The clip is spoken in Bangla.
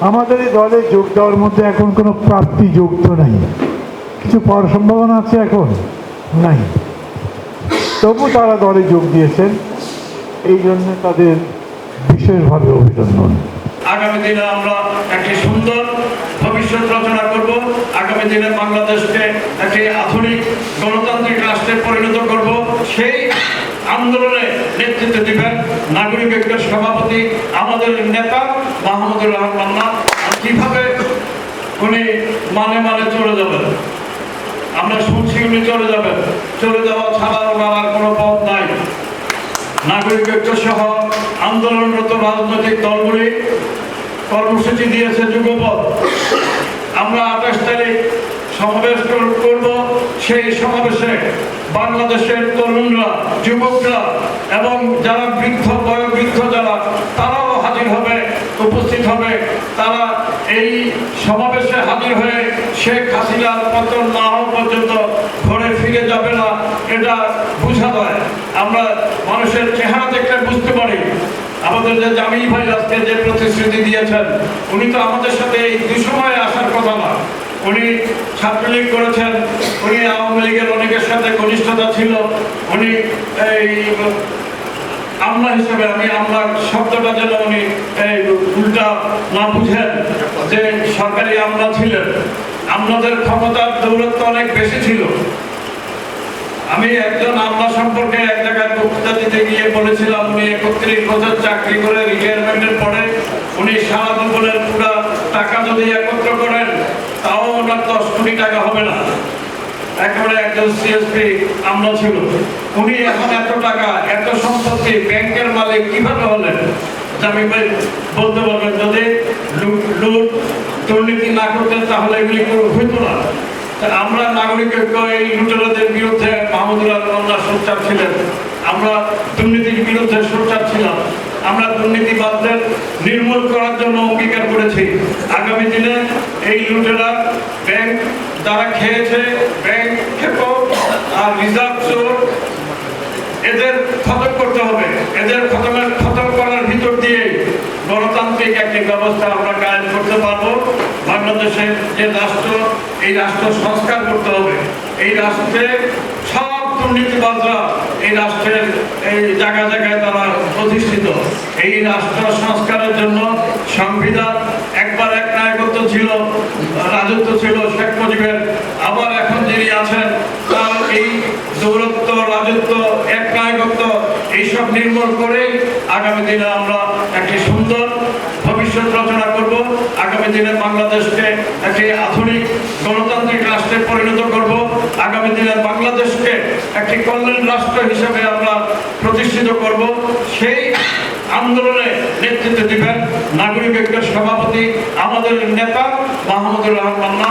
আমাদের এই দলে যোগ দেওয়ার মধ্যে এখন কোনো প্রাপ্তি যুক্ত নাই। কিছু পাওয়ার সম্ভাবনা আছে এখন? নাই। তবু তারা দলে যোগ দিয়েছেন। এই জন্য তাদের বিশেষভাবে অভিনন্দন। আগামী দিনে আমরা একটি সুন্দর ভবিষ্যৎ রচনা করব। আগামী দিনে বাংলাদেশকে একটি আধুনিক গণতান্ত্রিক রাষ্ট্রে পরিণত করব। সেই আন্দোলনে নেতৃত্ব দিবেন নাগরিক ঐক্যের সভাপতি, আমাদের নেতা মাহমুদুর রহমান কীভাবে উনি মানে মানে চলে যাবেন? আমরা শুনছি উনি চলে যাবেন। চলে যাওয়া ছাড়া ওনার আর কোনো পথ নাই। নাগরিক ঐক্য সহ আন্দোলনরত রাজনৈতিক দলগুলি কর্মসূচি দিয়েছে যুগপথ আমরা আঠাশ তারিখ সমাবেশ কর- করব। সেই সমাবেশে বাংলাদেশের তরুণরা, যুবকরা এবং যারা বৃদ্ধ, বয়োবৃদ্ধ যারা, তারাও হাজির হবে, উপস্থিত হবে। তারা এই সমাবেশে হাজির হয়ে শেখ হাসিনার পতন না হওয়া পর্যন্ত ঘরে ফিরে যাবে না, এটা বোঝা যায়। আমরা মানুষের চেহারা দেখলে বুঝতে পারি। আমাদের যে জামিল ভাই আজকে যে প্রতিশ্রুতি দিয়েছেন, উনি তো আমাদের সাথে এই দুসময়ে আসার কথা না। উনি ছাত্রলীগ করেছেন, উনি আওয়ামী লীগের অনেকের সাথে ঘনিষ্ঠতা ছিল, উনি এই আমলা হিসেবে, আমি আমলা শব্দটা যেন উনি এই উল্টা না বুঝেন, যে সরকারি আমলা ছিলেন। আমলাদের ক্ষমতার দৌরত্ব অনেক বেশি ছিল। আমি একজন আমলা সম্পর্কে এক জায়গায় বক্তৃতা দিতে গিয়ে বলেছিলাম, উনি একত্রিশ বছর চাকরি করে রিটায়ারমেন্টের পরে উনি সারা জীবনের পুরো টাকা যদি একত্র করেন তাও দশ কোটি টাকা হবে না। একেবারে একজন সিএসপি আমলা ছিল। উনি এখন এত টাকা, এত সম্পত্তি ব্যাংকের মালিক কীভাবে হলেন? আমি বলতে পারবেন যদি লুট, দুর্নীতি না করতেন তাহলে এগুলি হইতো না। আমরা নাগরিক ঐক্য, এই লুটেরাদের বিরুদ্ধে মাহমুদুল আলমান্না সোচ্চার ছিলেন। আমরা দুর্নীতির বিরুদ্ধে সোচ্চার ছিলাম। আমরা দুর্নীতিবাদদের নির্মূল করার জন্য অঙ্গীকার করেছি। আগামী দিনে এই লুটেরা ব্যাংক যারা খেয়েছে, ব্যাংক খেত, আর রিজার্ভ চোর এদের খতম করতে হবে। এদের খতমের, খতম করার ভিতর দিয়ে গণতান্ত্রিক একটি ব্যবস্থা আমরা কায়েম করতে পারব। বাংলাদেশের যে রাষ্ট্র, এই রাষ্ট্র সংস্কার করতে হবে। এই রাষ্ট্রে সব দুর্নীতিবাদরা এই রাষ্ট্রের এই জায়গায় জায়গায় তারা প্রতিষ্ঠিত। এই রাষ্ট্র সংস্কারের জন্য সংবিধান একবার এক নায়কত্ব ছিল, রাজত্ব ছিল শেখ মুজিবের। আবার এখন যিনি আছেন, তার এই দৌরত্ব, রাজত্ব, এক নায়কত্ব, এইসব নির্মূল করে আগামী দিনে আমরা একটি সুন্দর ভবিষ্যৎ রচনা করব। আগামী দিনে বাংলাদেশকে একটি আধুনিক গণতান্ত্রিক রাষ্ট্রে পরিণত করব। আগামী দিনে বাংলাদেশকে একটি কল্যাণ রাষ্ট্র হিসেবে আমরা প্রতিষ্ঠিত করব। সেই আন্দোলনে নেতৃত্ব দিবেন নাগরিক ঐক্যের সভাপতি আমাদের নেতা মাহমুদুর রহমান মান্না।